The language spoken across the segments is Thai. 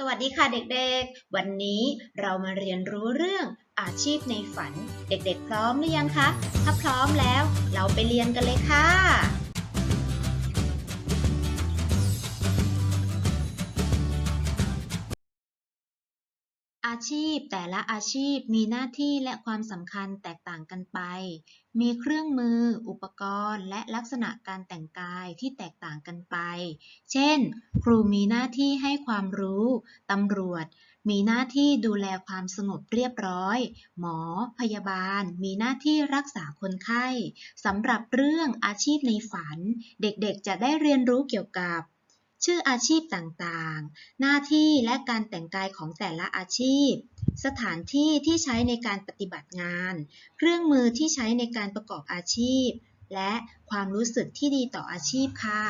สวัสดีค่ะเด็กๆ วันนี้เรามาเรียนรู้เรื่องอาชีพในฝัน เด็กๆ พร้อมหรือยังคะ ถ้าพร้อมแล้วเราไปเรียนกันเลยค่ะ อาชีพแต่ละอาชีพมีหน้าที่และความสำคัญแตกต่างกันไป มีเครื่องมือ อุปกรณ์ และลักษณะการแต่งกายที่แตกต่างกันไป เช่น ครูมีหน้าที่ให้ความรู้ ตำรวจ มีหน้าที่ดูแลความสงบเรียบร้อย หมอ พยาบาล มีหน้าที่รักษาคนไข้ สำหรับเรื่องอาชีพในฝัน เด็กๆจะได้เรียนรู้เกี่ยวกับ ชื่ออาชีพต่างๆ หน้าที่และการแต่งกายของแต่ละอาชีพ สถานที่ที่ใช้ในการปฏิบัติงาน เครื่องมือที่ใช้ในการประกอบอาชีพ และความรู้สึกที่ดีต่ออาชีพค่ะ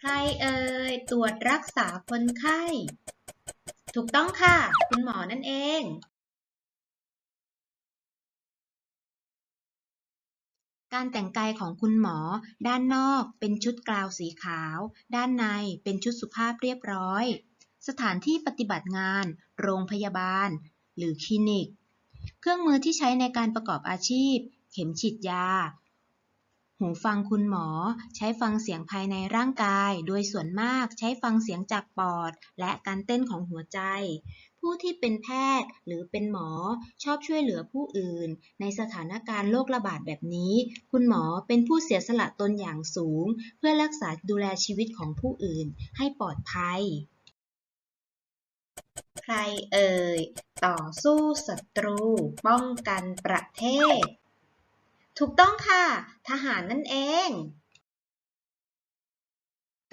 ใครเอ่ยตรวจรักษาคนไข้ ถูกต้องค่ะ คุณหมอนั่นเอง การแต่งกายของคุณหมอ ด้านนอกเป็นชุดกลาวสีขาว ด้านในเป็นชุดสุภาพเรียบร้อย สถานที่ปฏิบัติงาน โรงพยาบาล หรือคลินิก เครื่องมือที่ใช้ในการประกอบอาชีพ เข็มฉีดยา หูฟังคุณหมอ ใช้ฟังเสียงภายในร่างกาย โดยส่วนมากใช้ฟังเสียงจากปอด และการเต้นของหัวใจ ผู้ที่เป็นแพทย์หรือเป็นหมอชอบช่วยเหลือผู้อื่น ในสถานการณ์โรคระบาดแบบนี้ คุณหมอเป็นผู้เสียสละตนอย่างสูง เพื่อรักษาดูแลชีวิตของผู้อื่นให้ปลอดภัย ใครเอ่ย ต่อสู้ศัตรู ป้องกันประเทศ ถูกต้องค่ะ ทหารนั่นเอง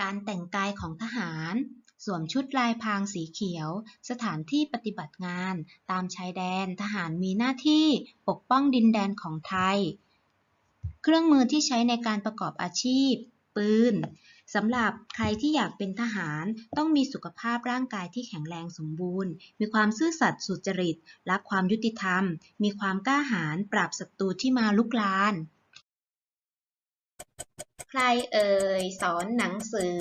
การแต่งกายของทหาร สวมชุดลายพรางสีเขียว สถานที่ปฏิบัติงาน ตามชายแดนทหารมีหน้าที่ปกป้องดินแดนของไทย เครื่องมือที่ใช้ในการประกอบอาชีพ ปืนสำหรับใครที่อยากเป็นทหารต้องมีสุขภาพร่างกายที่แข็งแรงสมบูรณ์ มีความซื่อสัตย์สุจริต รักความยุติธรรม มีความกล้าหาญปราบศัตรูที่มาลุกลาน ใครเอ่ย สอนหนังสือ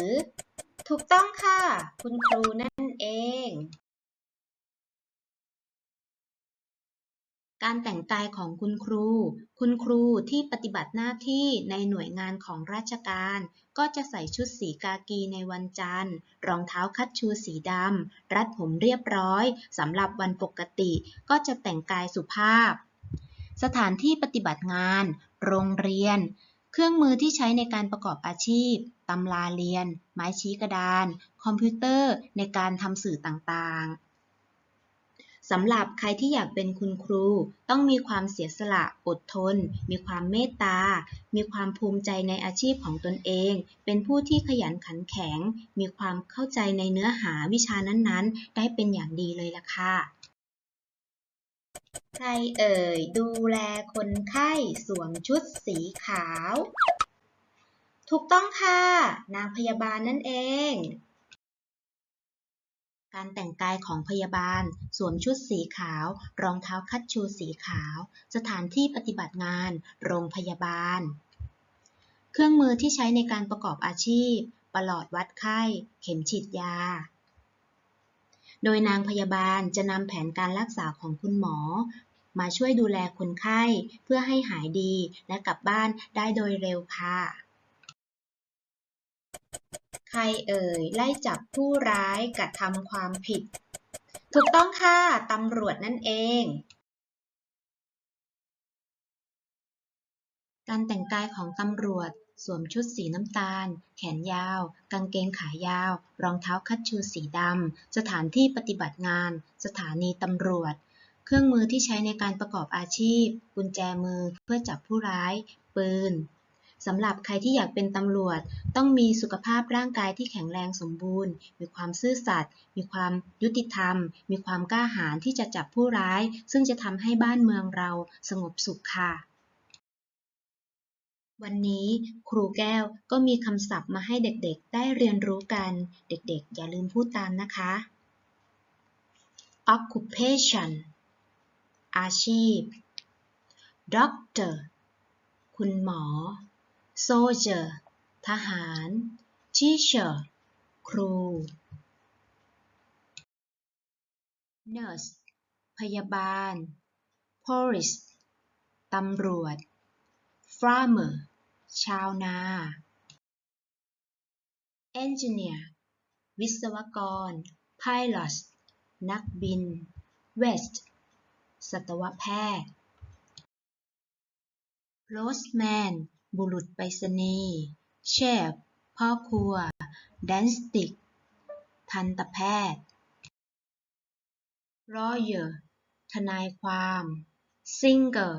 ถูกต้องค่ะ คุณครูนั่นเอง การแต่งกายของคุณครู คุณครูที่ปฏิบัติหน้าที่ในหน่วยงานของราชการ ก็จะใส่ชุดสีกากีในวันจันทร์ รองเท้าคัดชูสีดำ รัดผมเรียบร้อยสำหรับวันปกติก็จะแต่งกายสุภาพ สถานที่ปฏิบัติงาน โรงเรียน เครื่องมือที่ใช้ในการประกอบอาชีพ ตำราเรียน ไม้ชี้กระดาน คอมพิวเตอร์ในการทำสื่อต่างๆ สำหรับใครที่อยากเป็นคุณครู ต้องมีความเสียสละอดทน มีความเมตตา มีความภูมิใจในอาชีพของตนเอง เป็นผู้ที่ขยันขันแข็ง มีความเข้าใจในเนื้อหาวิชานั้นๆ ได้เป็นอย่างดีเลยล่ะค่ะ ใครเอ่ย ดูแลคนไข้สวมชุดสีขาว ถูกต้องค่ะ นางพยาบาลนั่นเอง การแต่งกายของพยาบาล สวมชุดสีขาว รองเท้าคัดชูสีขาว สถานที่ปฏิบัติงาน โรงพยาบาล เครื่องมือที่ใช้ในการประกอบอาชีพ ประหลอดวัดไข้ เข็มฉีดยา โดยนางพยาบาลจะนำแผนการรักษาของคุณหมอ มาช่วยดูแลคนไข้เพื่อให้หายดีและกลับบ้านได้โดยเร็วค่ะ ใครเอ่ย ไล่จับผู้ร้ายกระทำความผิด ถูกต้องค่ะตำรวจนั่นเอง การแต่งกายของตำรวจสวมชุดสีน้ำตาล แขนยาว กางเกงขายาว รองเท้าคัดชูสีดำ สถานที่ปฏิบัติงาน สถานีตำรวจ เครื่องมือที่ใช้ในการประกอบอาชีพ กุญแจมือเพื่อจับผู้ร้าย ปืน สำหรับใครที่อยากเป็นตำรวจ ต้องมีสุขภาพร่างกายที่แข็งแรงสมบูรณ์ มีความซื่อสัตย์ มีความยุติธรรม มีความกล้าหาญที่จะจับผู้ร้าย ซึ่งจะทำให้บ้านเมืองเราสงบสุขค่ะ วันนี้ครูแก้วก็มีคำศัพท์มาให้เด็กๆ ได้เรียนรู้กัน เด็กๆ อย่าลืมพูดตามนะคะ occupation อาชีพ doctor คุณหมอ soldier ทหาร teacher ครู nurse พยาบาล police ตำรวจ farmer ชาวนา engineer วิศวกร pilot นักบิน vet สัตวแพทย์ postman บุรุษไปรษณีย์ chef พ่อครัว dentist ทันตแพทย์ lawyer ทนายความ singer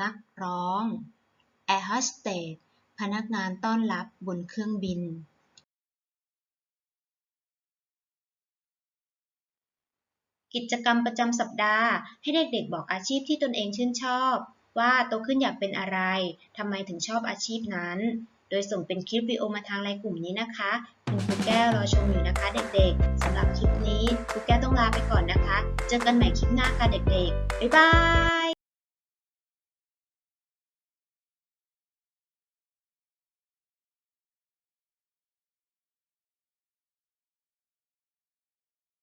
นักร้อง air hostess พนักงานต้อนรับบนเครื่องบิน กิจกรรมประจำสัปดาห์ ให้เด็กๆบอกอาชีพที่ตนเองชื่นชอบ ว่าโตขึ้นอยากเป็นอะไร ทำไมถึงชอบอาชีพนั้น โดยส่งเป็นคลิปวิดีโอมาทางไลน์กลุ่มนี้นะคะคุณครูแก้วรอชมอยู่นะคะเด็กๆสำหรับคลิปนี้ครูแก้วต้องลาไปก่อนนะคะ เจอกันใหม่คลิปหน้าค่ะเด็กๆ บ๊ายบาย